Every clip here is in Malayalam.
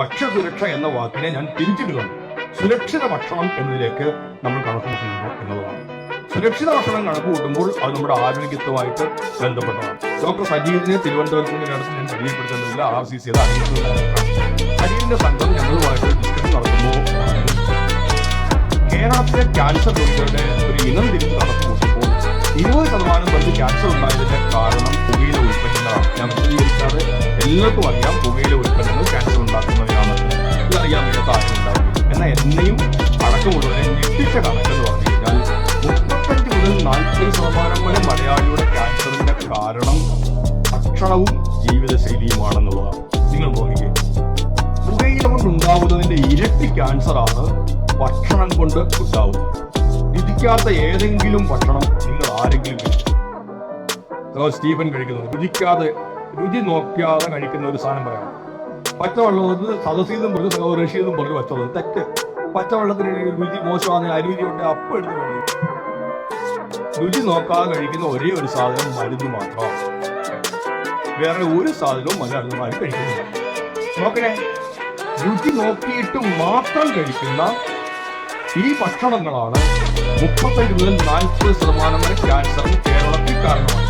ഭക്ഷ്യസുരക്ഷ എന്ന വാക്കിനെ ഞാൻ തിരിച്ചിടുകയാണ് സുരക്ഷിത ഭക്ഷണം എന്നതിലേക്ക് നമ്മൾ കണക്ക് കൂട്ടുന്നു എന്നതാണ് സുരക്ഷിത ഭക്ഷണം കണക്ക് കൂട്ടുമ്പോൾ അത് നമ്മുടെ ആരോഗ്യത്വമായിട്ട് ബന്ധപ്പെട്ടതാണ്. ഡോക്ടർ സജീവിനെ തിരുവനന്തപുരത്തിന്റെ അടുത്ത് ഞാൻ പരിചയപ്പെടുത്തുന്നില്ല ആർ സി സിയുടെ സജീവിന്റെ സംഘം ഞങ്ങളുമായിട്ട് ഡിസ്കഷൻ നടത്തുമ്പോൾ കേരളത്തിലെ ക്യാൻസർ രോഗികളുടെ ഒരു ഇനം തിരിച്ച് കണക്ക് കൂട്ടുമ്പോൾ ഇരുപത് ശതമാനം പേർക്ക് ക്യാൻസർ ഉണ്ടായതിന്റെ കാരണം പുകയിലെ ഉൽപ്പന്നങ്ങളാണ്. ഞാൻ വിശദീകരിക്കാതെ എല്ലാവർക്കും അറിയാം. പുകയിലെ ഉൽപ്പന്നങ്ങൾ ക്യാൻസർ വേണ്ടാത്ത ആരും ഉണ്ടാവില്ല എന്നാൽ എന്നെയും അടക്കമുള്ളവരെ ഞെട്ടിച്ച കണക്കെന്ന് പറഞ്ഞു കഴിഞ്ഞാൽ മുപ്പത്തഞ്ച് മുതൽ നാൽപ്പത് ശതമാനം വരെ മലയാളിയുടെ ക്യാൻസറിന്റെ കാരണം ഭക്ഷണവും ജീവിതശൈലിയുമാണെന്നുള്ളതാണ്. നിങ്ങൾ നോക്കിക്കേ പുകയില കൊണ്ട് ഇരട്ടി ക്യാൻസറാണ് ഭക്ഷണം കൊണ്ട് ഉണ്ടാവുന്നത്. രുചിക്കാത്ത ഏതെങ്കിലും ഭക്ഷണം നിങ്ങൾ ആരെങ്കിലും കഴിക്കും. സ്റ്റീഫൻ കഴിക്കുന്നത് രുചിക്കാതെ രുചി നോക്കാതെ കഴിക്കുന്ന ഒരു സാധനം പറയാം. പച്ചവെള്ളം സദസ്സീന്നും പറഞ്ഞു സഹോദരശീന്നും പറഞ്ഞു പച്ചവെള്ളം. തെറ്റ്. പച്ചവെള്ളത്തിന് രുചി മോശമാണ് അരുചി ഉണ്ട് അപ്പം എടുത്ത് പറഞ്ഞു. രുചി നോക്കാതെ കഴിക്കുന്ന ഒരേ ഒരു സാധനം മരുന്ന് മാത്രം. വേറെ ഒരു സാധനവും മലയാളിമാർ കഴിക്കുന്നില്ല. നോക്കണേ. രുചി നോക്കിയിട്ട് മാത്രം കഴിക്കുന്ന ഈ ഭക്ഷണങ്ങളാണ് മുപ്പത്തഞ്ച് മുതൽ നാൽപ്പത് ശതമാനം വരെ ക്യാൻസറിന് കേരളത്തിൽ കാരണമാണ്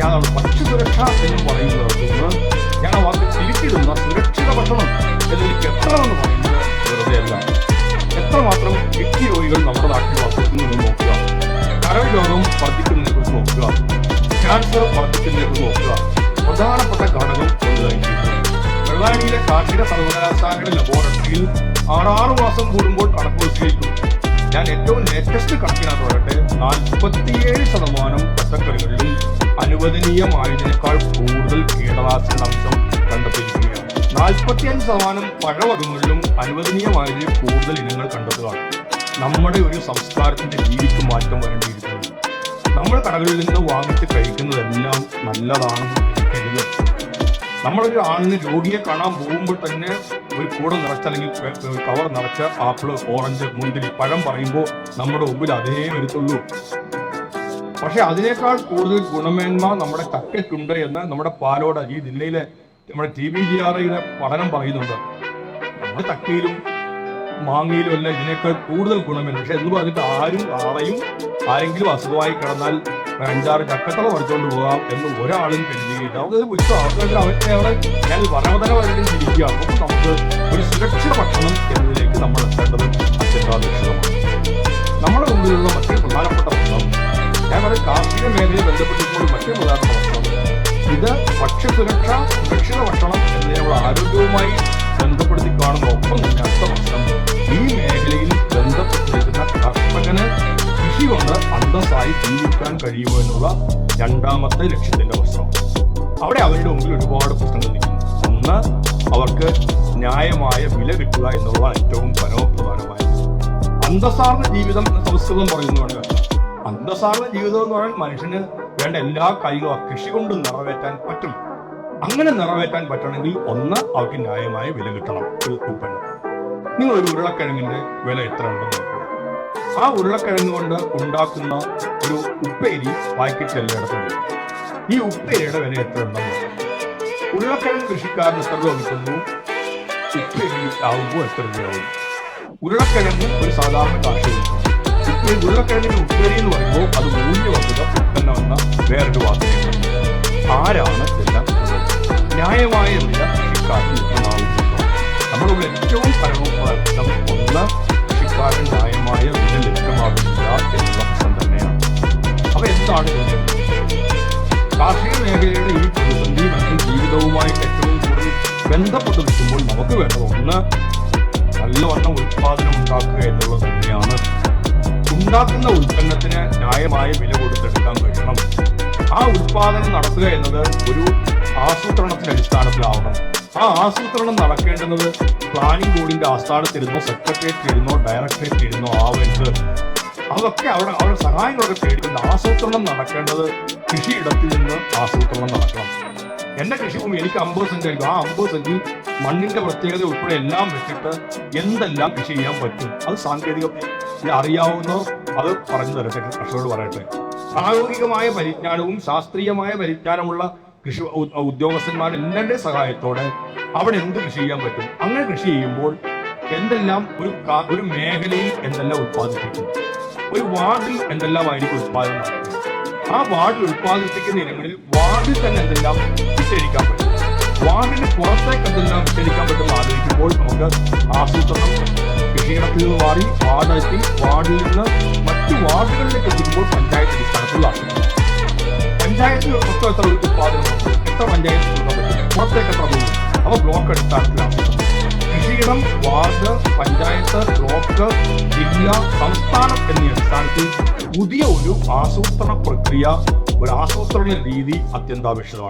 ഞാൻ ഭക്ഷ്യസുരക്ഷ എന്ന് പറയുന്നത് ഞാൻ വന്നിട്ട് തിരിച്ചിടുന്ന സുരക്ഷിത ഭക്ഷണം എന്ന് പറയുന്നത്? വെറുതെ അല്ല. എത്രമാത്രം വ്യക്തി രോഗികൾ നമ്മുടെ നാട്ടിൽ വസിക്കുന്നു നോക്കുക. കരൾ രോഗം വർദ്ധിക്കുന്നതിനെ കുറിച്ച് നോക്കുക. ക്യാൻസർ വർദ്ധിക്കുന്നതിനെ കുറിച്ച് നോക്കുക. പ്രധാനപ്പെട്ട ഘടകം ഒന്ന് തന്നെ വെള്ളാണിയിലെ കാർഷിക സർവകലാശാലയുടെ ലബോറട്ടറിയിൽ ആറാറ് മാസം കൂടുമ്പോൾ കണക്ക് ഞാൻ ഏറ്റവും ലേറ്റസ്റ്റ് കണക്കിനകത്ത് പറയട്ടെ നാൽപ്പത്തിയേഴ് ശതമാനം പച്ചക്കറികളിലും അനുവദനീയമായതിനേക്കാൾ കൂടുതൽ കീടനാശിനി അംശം നാൽപ്പത്തിയഞ്ച് ശതമാനം പഴവർഗങ്ങളിലും അനുവദനീയമായതിൽ കൂടുതൽ ഇനങ്ങൾ കണ്ടെത്തുകയാണ് നമ്മുടെ ഒരു സംസ്കാരത്തിന്റെ രീതിക്ക് മാറ്റം വരേണ്ടിയിരിക്കുന്നു. നമ്മൾ കടകളിൽ നിന്ന് വാങ്ങിച്ച് കഴിക്കുന്നതെല്ലാം നല്ലതാണെന്ന് കരുതുക നമ്മളൊരു ആണിന് രോഗിയെ കാണാൻ പോകുമ്പോൾ തന്നെ ഒരു കൂടെ നിറച്ച അല്ലെങ്കിൽ കവർ നിറച്ച ആപ്പിൾ ഓറഞ്ച് മുന്തിരി പഴം പറയുമ്പോൾ നമ്മുടെ മുമ്പിൽ അതേ വരുത്തുള്ളൂ. പക്ഷെ അതിനേക്കാൾ കൂടുതൽ ഗുണമേന്മ നമ്മുടെ കക്കയ്ക്കുണ്ട് എന്ന് നമ്മുടെ പാലോട് ഈ ജില്ലയിലെ നമ്മുടെ ടി ബി ജി ആർ ഐയുടെ പഠനം പറയുന്നുണ്ട്. നമ്മുടെ ചക്കയിലും മാങ്ങയിലും എല്ലാം ഇതിനേക്കാൾ കൂടുതൽ ഗുണമില്ല പക്ഷെ എന്ന് പറഞ്ഞിട്ട് ആരും ആളെയും ആരെങ്കിലും അസുഖമായി കിടന്നാൽ അഞ്ചാറ് ചക്കത്തള പറിച്ചുകൊണ്ട് പോകാം എന്ന് ഒരാളും കരുതിയില്ല. നമുക്ക് വിശ്വാസം ആൾക്കാരുടെ അവരുടെ അവിടെ ഞാൻ വർണതരമായിട്ട് ചിരിക്കുകയാണ് അപ്പോൾ നമുക്ക് ഒരു സുരക്ഷിത ഭക്ഷണം എന്നതിലേക്ക് നമ്മൾ എത്തേണ്ടത് അത്യന്താപേക്ഷിതമാണ്. നമ്മുടെ മുമ്പിലുള്ള മറ്റൊരു പ്രധാനപ്പെട്ട പ്രശ്നം ഞാൻ പറയുന്നത് കാർഷിക മേഖലയെ ബന്ധപ്പെട്ടിട്ടുള്ള മറ്റൊരു പ്രധാനപ്പെട്ട പ്രശ്നം ഭക്ഷ്യസുരക്ഷ ഭക്ഷണ ഭക്ഷണം എന്നിവ നമ്മൾ ആരോഗ്യവുമായി ബന്ധപ്പെടുത്തി കാണുന്ന ഒപ്പം തന്നെ ഈ മേഖലയിൽ ബന്ധപ്പെട്ടിരിക്കുന്ന കർഷകന് കൃഷി കൊണ്ട് അന്തസ്സായി ജീവിക്കാൻ കഴിയുമോ എന്നുള്ള രണ്ടാമത്തെ ലക്ഷ്യത്തിന്റെ പ്രശ്നം. അവിടെ അവരുടെ മുമ്പിൽ ഒരുപാട് പ്രശ്നങ്ങൾ നിൽക്കുന്നു. ഒന്ന് അവർക്ക് ന്യായമായ വില കിട്ടുക എന്നുള്ളതാണ് ഏറ്റവും പരമപ്രധാനമായത് അന്തസ്സാർന്ന ജീവിതം സംസ്കൃതം പറയുന്നതാണ് അന്തസാർന്ന ജീവിതം എന്ന് പറയാൻ മനുഷ്യന് വേണ്ട എല്ലാ കാര്യങ്ങളും ആ കൃഷി കൊണ്ട് നിറവേറ്റാൻ പറ്റും. അങ്ങനെ നിറവേറ്റാൻ പറ്റണമെങ്കിൽ ഒന്ന് അവർക്ക് ന്യായമായ വില കിട്ടണം ഒരു ഉൽപ്പന്നം. നിങ്ങൾ ഒരു ഉരുളക്കിഴങ്ങിന്റെ വില എത്ര ഉണ്ടെന്ന് നോക്കുക. ആ ഉരുളക്കിഴങ്ങ് കൊണ്ട് ഉണ്ടാക്കുന്ന ഒരു ഉപ്പേരി പാക്കറ്റ് എല്ലായിടത്തും. ഈ ഉപ്പേരിയുടെ വില എത്ര ഉണ്ടെന്ന് നോക്കുക. ഉരുളക്കിഴങ്ങ് കൃഷിക്കാരൻ എത്ര രൂപ കിട്ടുന്നു? ഉപ്പേരി ആവുമ്പോൾ എത്ര രൂപയാവും? ഉരുളക്കിഴങ്ങ് ഒരു സാധാരണ കാർഷിക ഉപ്പേരി ഉരുളക്കിഴങ്ങിന്റെ ഉപ്പേരി എന്ന് പറയുമ്പോൾ അത് മൂല്യവർദ്ധിത ഉൽപ്പന്നമെന്ന വേറൊരു വാക്കിനെ ആരാണ് എല്ലാം? ന്യായമായ വില കൃഷിക്കാരൻ ലഭ്യമാവുന്നുണ്ടോ ഇവിടെ ഏറ്റവും പരമപ്രദം ഒന്ന് കൃഷിക്കാരൻ ന്യായമായ വില ലഭ്യമാകുന്നില്ല എന്നുള്ള പ്രശ്നം തന്നെയാണ്. അപ്പൊ എന്താണ് കാർഷിക മേഖലയുടെ ഈ പ്രതിസന്ധി മനുഷ്യൻ ജീവിതവുമായിട്ട് ഏറ്റവും കൂടുതൽ ബന്ധപ്പെട്ട് നിൽക്കുമ്പോൾ നമുക്ക് വേണ്ടത് ഒന്ന് നല്ലവണ്ണം ഉൽപ്പാദനം ഉണ്ടാക്കുക എന്നുള്ളത് തന്നെയാണ്. ഉണ്ടാക്കുന്ന ഉൽപ്പന്നത്തിന് ന്യായമായ വില കൊടുത്തെടുക്കാൻ കഴിയണം. ആ ഉൽപാദനം നടത്തുക എന്നത് ഒരു ആസൂത്രണത്തിന്റെ അടിസ്ഥാനത്തിലാവണം. ആ ആസൂത്രണം നടക്കേണ്ടത് പ്ലാനിംഗ് ബോർഡിന്റെ ആസ്ഥാനത്തിരുന്നോ സെക്രട്ടേറിയറ്റിലിരുന്നോ ഡയറക്ടറേറ്റിലിരുന്നോ ആവരുത്. അതൊക്കെ അവിടെ അവരുടെ സഹായങ്ങളൊക്കെ തേടിക്കൊണ്ട് ആസൂത്രണം നടക്കേണ്ടത് കൃഷിയിടത്തിൽ നിന്ന് ആസൂത്രണം നടക്കണം. എന്റെ കൃഷിഭൂമി എനിക്ക് അമ്പത് സെന്റ് ആയിരിക്കും. ആ അമ്പത് സെന്റിൽ മണ്ണിന്റെ പ്രത്യേകത ഉൾപ്പെടെ എല്ലാം വെച്ചിട്ട് എന്തെല്ലാം കൃഷി ചെയ്യാൻ പറ്റും? അത് സാങ്കേതിക. അറിയാവുന്ന അത് പറഞ്ഞു തരട്ടെ. കർഷകരോട് പറയട്ടെ. പ്രായോഗികമായ പരിജ്ഞാനവും ശാസ്ത്രീയമായ പരിജ്ഞാനമുള്ള കൃഷി ഉദ്യോഗസ്ഥന്മാരുടെ എല്ലാവരുടെ സഹായത്തോടെ അവിടെ എന്ത് കൃഷി ചെയ്യാൻ പറ്റും? അങ്ങനെ കൃഷി ചെയ്യുമ്പോൾ എന്തെല്ലാം ഒരു ഒരു മേഖലയിൽ എന്തെല്ലാം ഉത്പാദിപ്പിക്കും? ഒരു വാർഡിൽ എന്തെല്ലാം ആയിരിക്കും ഉത്പാദനം നടക്കുന്നത് ആ വാർഡിൽ ഉത്പാദിപ്പിക്കുന്ന ഇനങ്ങളിൽ വാർഡിൽ തന്നെ എന്തെല്ലാം വിറ്റഴിക്കാൻ പറ്റും? വാർഡിന് പുറത്തേക്ക് എന്തെല്ലാം വിറ്റഴിക്കാൻ പറ്റുമെന്ന് ആലോചിക്കുമ്പോൾ നമുക്ക് ആസൂത്രണം കൃഷിയിടത്തിൽ നിന്ന് മാറി വാർഡെത്തി വാർഡിൽ നിന്ന് മറ്റു വാർഡുകളിലേക്ക് എത്തുമ്പോൾ പഞ്ചായത്ത് അടിസ്ഥാനത്തിലുള്ള പഞ്ചായത്തിൽ മൊത്തം എത്ര നടക്കും? എത്ര പഞ്ചായത്ത് കൊടുക്കാൻ പറ്റും പുറത്തേക്ക് എത്ര പോകും? അവ ബ്ലോക്ക് അടിസ്ഥാനത്തിലാണ്. കൃഷിയിടം വാർഡ് പഞ്ചായത്ത് ബ്ലോക്ക് സംസ്ഥാനം എന്നീ അടിസ്ഥാനത്തിൽ പുതിയ ഒരു ആസൂത്രണ പ്രക്രിയ ഒരു ആസൂത്രണ രീതി അത്യന്താപേക്ഷിതമാണ്.